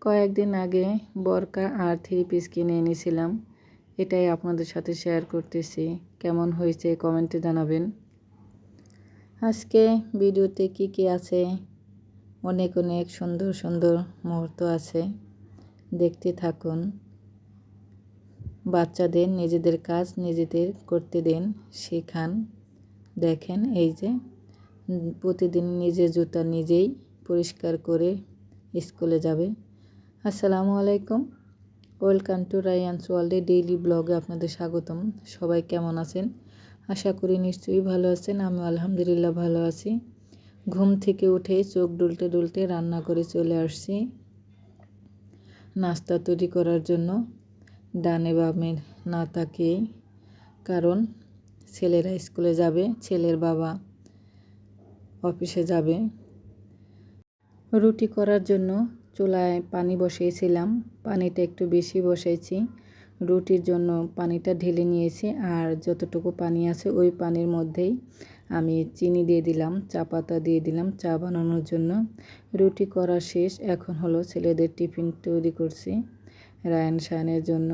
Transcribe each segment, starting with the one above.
কয়েকদিন আগে বরকা আর three piece কিনে এনেছিলাম। এটাই আপনাদের সাথে শেয়ার করতেছি। কেমন হয়েছে কমেন্টে জানাবেন। আজকে ভিডিওতে কি কি আছে? অনেক অনেক সুন্দর সুন্দর মুহূর্ত আছে। দেখতে থাকুন। বাচ্চাদের নিজেদের কাজ নিজেদের করতে দেন, শেখান। দেখেন এই যে, প্রতিদিন নিজের জুতা নিজেই পরিষ্কার করে স্কুলে যাবে। আসসালামু আলাইকুম। ওয়েলকাম টু রায়ানস ওয়ার্ল্ডে ডেইলি ব্লগে আপনাদের স্বাগতম। সবাই কেমন আছেন? আশা করি নিশ্চয়ই ভালো আছেন আমি আলহামদুলিল্লাহ ভালো আছি। ঘুম থেকে উঠে চোখ ডুলতে ডুলতে রান্না করে চলে আসছি। নাস্তা তৈরি করার জন্য ডানে বামে না তাকিয়ে কারণ ছেলেরা স্কুলে যাবে, ছেলের বাবা অফিসে যাবে। রুটি করার জন্য চুলায় পানি বসিয়েছিলাম। পানিটা একটু বেশি বসাইছি রুটির জন্য পানিটা ঢেলে নিয়েছি আর যতটুকু পানি আছে ওই পানির মধ্যেই আমি চিনি দিয়ে দিলাম, চা পাতা দিয়ে দিলাম, চা বানানোর জন্য। রুটি করা শেষ, এখন হলো ছেলেদের টিফিন তৈরি করছি রায়ন সায়নের জন্য।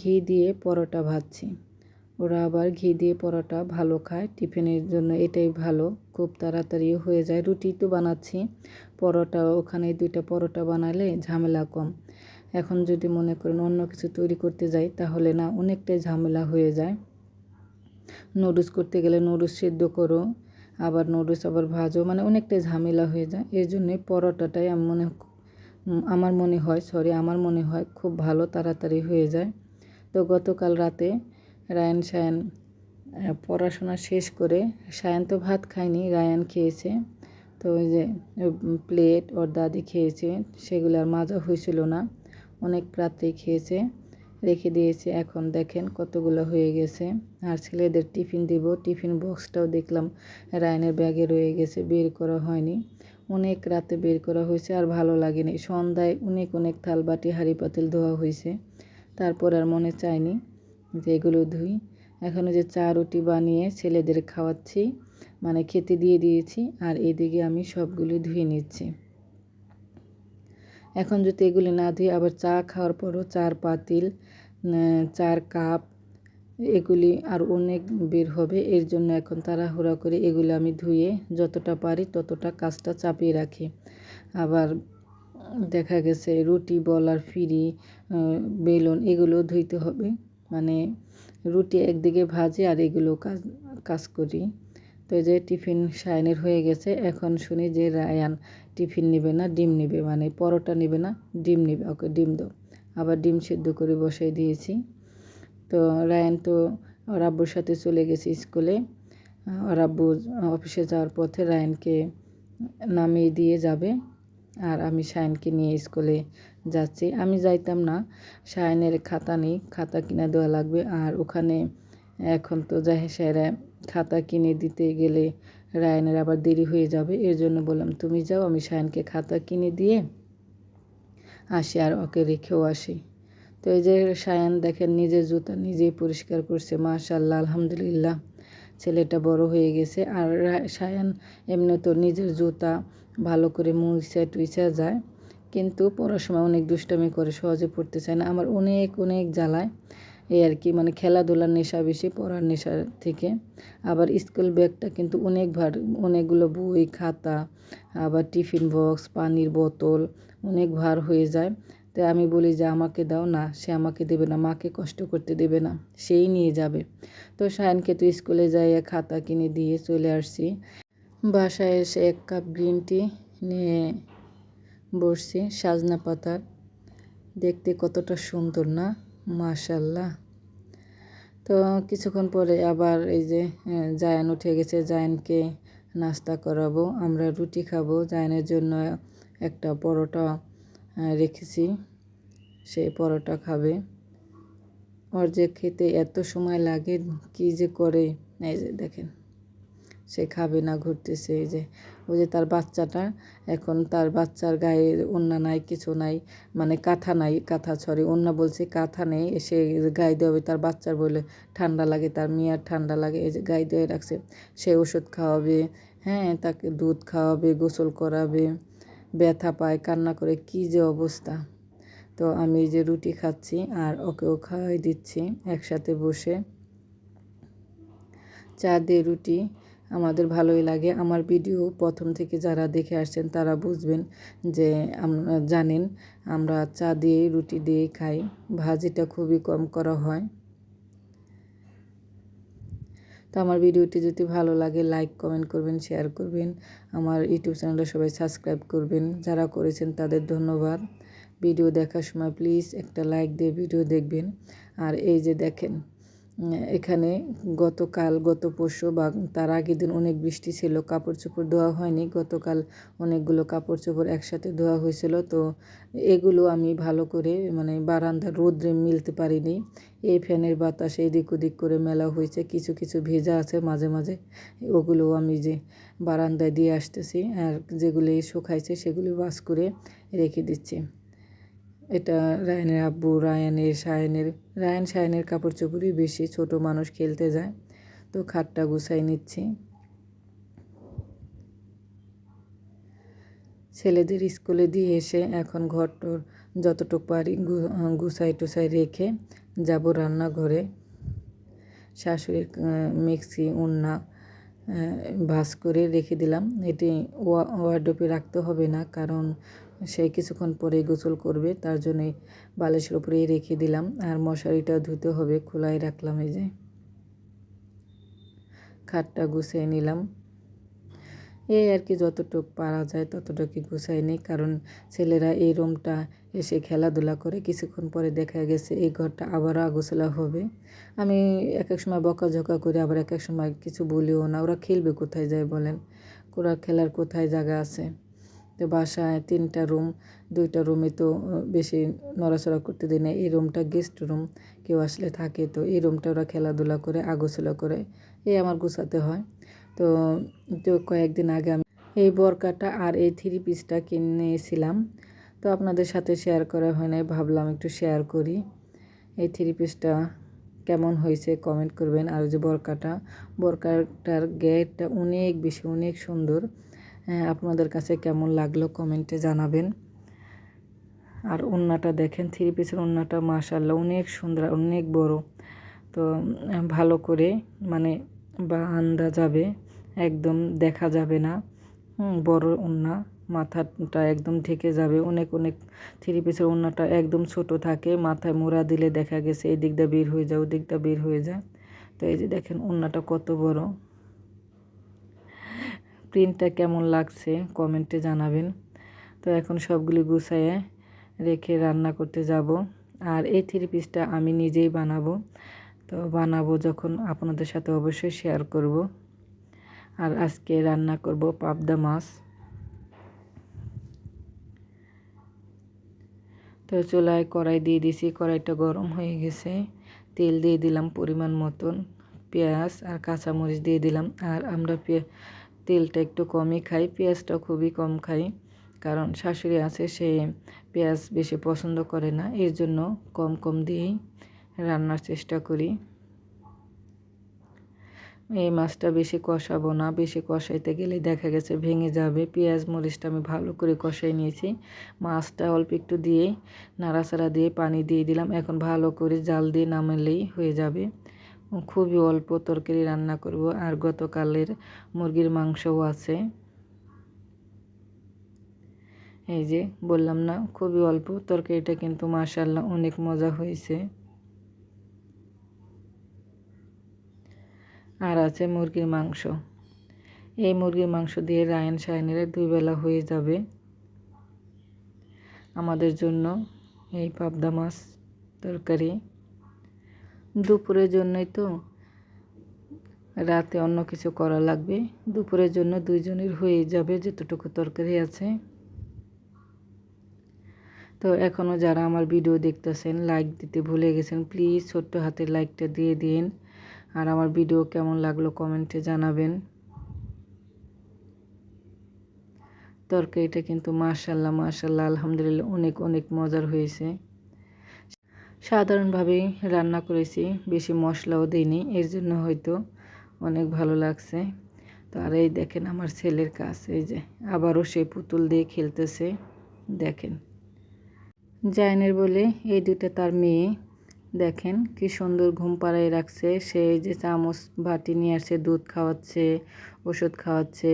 ঘি দিয়ে পরোটা ভাজছি। ওরা আবার ঘি দিয়ে পরোটা ভালো খায়, টিফিনের জন্য এটাই ভালো। খুব তাড়াতাড়ি হয়ে যায়। রুটি তো বানাচ্ছি, পরোটা, ওখানে দুইটা পরোটা বানালে ঝামেলা কম। এখন যদি মনে করেন অন্য কিছু তৈরি করতে যাই, তাহলে না অনেকটাই ঝামেলা হয়ে যায়। নুডলস করতে গেলে নুডলস সেদ্ধ করো, আবার নুডলস, আবার ভাজো মানে অনেকটাই ঝামেলা হয়ে যায়। এর জন্যই পরোটাটাই আমি মনে আমার মনে হয় সরি আমার মনে হয় খুব ভালো তাড়াতাড়ি হয়ে যায়। তো গতকাল রাতে রায়ান, সায়ান পড়াশোনা শেষ করে সায়ান তো ভাত খায়নি, রায়ান খেয়েছে। তো ওই যে প্লেট ওর দাদি খেয়েছে, সেগুলো আর মাজা হয়েছিল না। অনেক রাত্রেই খেয়েছে, রেখে দিয়েছে। এখন দেখেন কতগুলো হয়ে গেছে। আর ছেলেদের টিফিন দিব, টিফিন বক্সটাও দেখলাম রায়নের ব্যাগে রয়ে গেছে, বের করা হয়নি। অনেক রাতে বের করা হয়েছে, আর ভালো লাগেনি। সন্ধ্যায় অনেক অনেক থাল বাটি হাঁড়ি পাতিল ধোয়া হয়েছে, তারপর আর মনে চায়নি। এগুলো ধুই। এখনও যে চা রুটি বানিয়ে ছেলেদের খাওয়াচ্ছি মানে খেতে দিয়ে দিয়েছি, আর এদিকে আমি সবগুলি ধুয়ে নিচ্ছি। এখন যদি এগুলি না ধুয়ে আবার চা খাওয়ার পরও চার পাতিল চার কাপ এগুলি আর অনেক বের হবে। এর জন্য এখন তাড়াহুড়া করে এগুলো আমি ধুয়ে যতটা পারি ততটা কাজটা চাপিয়ে রাখি। আবার দেখা গেছে রুটি বলার ফিরি বেলুন এগুলো ধুইতে হবে। মানে রুটি একদিকে ভাজি আর এগুলো কাজ কাজ করি। তো যে টিফিন শাইনের হয়ে গেছে, এখন শুনি যে রায়ান টিফিন নেবে না, ডিম নেবে মানে পরোটা নেবে না, ডিম নেবে, ওকে ডিম দাও। আবার ডিম সেদ্ধ করে বসাই দিয়েছি। তো রায়ান তো ওর আব্বুর সাথে চলে গেছে স্কুলে। ওর আব্বু অফিসে যাওয়ার পথে রায়ানকে নামিয়ে দিয়ে যাবে। আর আমি শায়নকে নিয়ে স্কুলে যাচ্ছি। আমি যাইতাম না। শায়নের খাতা নেই। খাতা কিনে দেওয়া লাগবে। আর ওখানে এখন তো যাই স্যারা খাতা কিনে দিতে গেলে রায়নের আবার দেরি হয়ে যাবে। এর জন্য বললাম, তুমি যাও, আমি শায়নকে খাতা কিনে দিয়ে আসি আর ওকে রেখেও আসি। তো এই যে সায়ান দেখেন, নিজের জুতা নিজেই পরিষ্কার করছে। মাশাল্লাহ, আলহামদুলিল্লাহ। ছেলেটা বড় হয়ে গেছে। আর সায়ান এমনি তো নিজের জুতা ভালো করে মুইসা টুইসা যায়। কিন্তু সময় অনেক দুষ্টামি করে, সহজে পড়তে চায় না। আমার অনেক অনেক জ্বালায় এই আর কি মানে খেলাধুলার নেশা বেশি, পড়ার নেশা থেকে। আবার স্কুল ব্যাগটা কিন্তু অনেক ভার অনেকগুলো বই, খাতা, আবার টিফিন বক্স, পানির বোতল অনেক ভার হয়ে যায়। তাই আমি বলি যে আমাকে দাও না, সে আমাকে দেবে না, মাকে কষ্ট করতে দেবে না, সেই নিয়ে যাবে। তো সায়নকে তো স্কুলে যাই খাতা কিনে দিয়ে চলে আসছি। বাসায় এসে এক কাপ গ্রিন টি নিয়ে বসছি, সাজনা পাতার। দেখতে কতটা সুন্দর না, মাশাল্লাহ। তো কিছুক্ষণ পরে আবার এই যে জায়ান উঠে গেছে, জায়ানকে নাস্তা করাবো, আমরা রুটি খাব। জায়ানের জন্য একটা পরোটা রেখেছি, সে পরোটা খাবে। ওর যে খেতে এত সময় লাগে, কি যে করে, এই যে দেখেন, সে খাবে না, ঘুরতেছে, এই যে। ওই যে তার বাচ্চাটা, এখন তার বাচ্চার গায়ে অন্য নাই, কিছু নাই মানে কাঁথা নাই, কাঁথা ছড়ে অন্য বলছে কাঁথা নেই, সে গায়ে দেবে তার বাচ্চার বলে ঠান্ডা লাগে, তার মেয়ার ঠান্ডা লাগে, এই যে গায়ে দিয়ে রাখছে। সে ওষুধ খাওয়াবে হ্যাঁ তাকে দুধ খাওয়াবে, গোসল করাবে। ব্যথা পায়, কান্না করে, কী যে অবস্থা। তো আমি যে রুটি খাচ্ছি আর ওকেও খাওয়াই দিচ্ছি একসাথে বসে। চা দিয়ে রুটি আমাদের ভালোই লাগে। আমার ভিডিও প্রথম থেকে যারা দেখে আসছেন তারা বুঝবেন যে জানেন আমরা চা দিয়ে রুটি দিয়ে খাই, ভাজিটা খুবই কম করা হয়। তো আমার ভিডিওটি যদি ভালো লাগে লাইক কমেন্ট করবেন শেয়ার করবেন। আমার ইউটিউব চ্যানেলটা সবাই সাবস্ক্রাইব করবেন। যারা করেছেন তাদের ধন্যবাদ। ভিডিও দেখার সময় প্লিজ একটা লাইক দিয়ে ভিডিও দেখবেন। আর এই যে দেখেন এখানে গতকাল, গত পরশু বা তার আগের দিন অনেক বৃষ্টি ছিল কাপড় চোপড় ধোয়া হয়নি। গতকাল অনেকগুলো কাপড় চোপড় একসাথে ধোয়া হয়েছিল। তো এগুলো আমি ভালো করে মানে বারান্দার রোদ্রে মিলতে পারিনি। এই ফ্যানের বাতাস এদিক ওদিক করে মেলা হয়েছে, কিছু কিছু ভেজা আছে মাঝে মাঝে। ওগুলো আমি যে বারান্দায় দিয়ে আসতেছি আর যেগুলি শুকাইছে সেগুলি বাস করে রেখে দিচ্ছি। এটা রায়নের আব্বু, রায়ানের, সায়নের, রায়ান সায়নের কাপড় চোপড়ই বেশি, ছোট মানুষ খেলতে যায়। তো খাটটা গুছাই নিচ্ছি। ছেলেদের স্কুলে দিয়ে এসে এখন ঘরটোর যতটুকু পারি গুছাই টুসাই রেখে যাব রান্নাঘরে। শাশুড়ির মিক্সি, উন্না ভাস করে রেখে দিলাম। এটি ওয়ার্ডোপে রাখতে হবে না, কারণ সে কিছুক্ষণ পরে গোসল করবে, তার জন্যে বালিশের উপরেই রেখে দিলাম। আর মশারিটা ধুতে হবে, খোলাই রাখলাম এই যে। খাটটা গুছিয়ে নিলাম। এই আর কি যতটুক পারা যায় ততটুকু গুছাই নিই, কারণ ছেলেরা এই রুমটা এসে খেলাধুলা করে কিছুক্ষণ পরে দেখা গেছে এই ঘরটা আবারও আগোছলা হবে। আমি এক এক সময় বকাঝকা করি আবার এক এক সময় কিছু বলিও না, ওরা খেলবে কোথায় যায় বলেন? ওরা খেলার কোথায় জায়গা আছে? তো বাসায় তিনটা রুম, দুইটা রুমে তো বেশি নড়াচড়া করতে দিই না। এই রুমটা গেস্ট রুম কেউ আসলে থাকে তো এই রুমটা ওরা খেলাধুলা করে, আগোছলা করে, এই আমার গুছাতে হয়। তো তো কয়েকদিন আগে আমি এই বরকাটা আর এই থ্রি পিসটা কিনেছিলাম। তো আপনাদের সাথে শেয়ার করা হয় নাই, ভাবলাম একটু শেয়ার করি। এই থ্রি পিসটা কেমন হয়েছে কমেন্ট করবেন। আর যে বরকাটা, বরকাটার গেটটা অনেক বেশি, অনেক সুন্দর। আপনাদের কাছে কেমন লাগল কমেন্টে জানাবেন। আর ওন্নাটা দেখেন, থ্রি পিসের ওন্নাটা মাশাল্লাহ অনেক সুন্দর, অনেক বড়। তো ভালো করে মানে বা আন্দা যাবে, একদম দেখা যাবে না। বড় ওন্না, মাথাটা একদম ঢেকে যাবে। অনেক অনেক থ্রি পিসের ওন্নাটা একদম ছোট থাকে, মাথায় মোড়া দিলে দেখা গেছে এই দিকটা বের হয়ে যায় ওই দিকটা বের হয়ে যায়। তো এই যে দেখেন, ওন্নাটা কত বড়। প্রিন্টটা কেমন লাগছে কমেন্টে জানাবেন। তো এখন সবগুলি গুছাইয়ে রেখে রান্না করতে যাব। আর এই থ্রি পিসটা আমি নিজেই বানাবো। তো বানাবো যখন আপনাদের সাথে অবশ্যই শেয়ার করব। আর আজকে রান্না করব পাবদা মাছ। তো চুলায় কড়াই দিয়ে দিছি কড়াইটা গরম হয়ে গেছে। তেল দিয়ে দিলাম পরিমাণ মতন পেঁয়াজ আর কাঁচামরিচ দিয়ে দিলাম। আর আমরা তেলটা একটু কমই খাই পেঁয়াজটা খুবই কম খাই। কারণ শাশুড়ি আছে, সে পেঁয়াজ বেশি পছন্দ করে না, এর জন্য কম কম দিয়েই রান্নার চেষ্টা করি। এই মাছটা বেশি কষাবো না, বেশি কষাইতে গেলে দেখা গেছে ভেঙে যাবে। পেঁয়াজ, মরিচটা আমি ভালো করে কষাই নিয়েছি। মাছটা অল্প একটু দিয়ে নাড়াচাড়া দিয়ে পানি দিয়ে দিলাম। এখন ভালো করে জাল দিয়ে নামালেই হয়ে যাবে। খুবই অল্প তরকারি রান্না করব, আর গতকালের মুরগির মাংসও আছে। এই যে, বললাম না, খুবই অল্প তরকারিটা কিন্তু মাশাল্লাহ অনেক মজা হয়েছে। আর আছে মুরগির মাংস। এই মুরগির মাংস দিয়ে রায়ন সায়নের দুই বেলা হয়ে যাবে। আমাদের জন্য এই পাবদা মাছ তরকারি। দুপুরের জন্যই তো রাতে অন্য কিছু করা লাগবে। দুপুরের জন্য দুইজনের হয়ে যাবে যতটুকু তরকারি আছে। তো এখনও যারা আমার ভিডিও দেখতেছেন লাইক দিতে ভুলে গেছেন প্লিজ ছোট্ট হাতের লাইকটা দিয়ে দিন। আর আমার ভিডিও কেমন লাগল কমেন্টে জানাবেন। তরকারিটা কিন্তু মাশাল্লাহ মাশাল্লাহ, আলহামদুলিল্লাহ অনেক অনেক মজার হয়েছে। সাধারণভাবেই রান্না করেছি, বেশি মশলাও দিইনি, এর জন্য হয়তো অনেক ভালো লাগছে। তো আর এই দেখেন আমার ছেলের কাজ, এই যে আবারও সে পুতুল দিয়ে খেলতেছে, দেখেন। জায়নের বলে এই দুটো তার মেয়ে, দেখেন কি সুন্দর ঘুম পাড়ায় রাখছে, সে যে চামচ বাটি নিয়ে আসছে, দুধ খাওয়াচ্ছে, ওষুধ খাওয়াচ্ছে,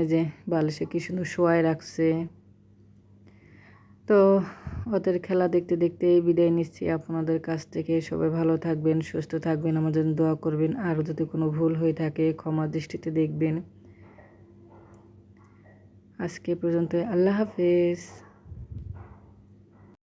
এই যে বালিশে কি সুন্দর শোয়ায় রাখছে। তো ওদের খেলা দেখতে দেখতে বিদায় নিচ্ছি। আপনাদের কাছ থেকে সবাই ভালো থাকবেন, সুস্থ থাকবেন আমাদের দোয়া করবেন। আর যদি কোনো ভুল হয়ে থাকে, ক্ষমা দৃষ্টিতে দেখবেন। আজকে পর্যন্ত আল্লাহ হাফেজ।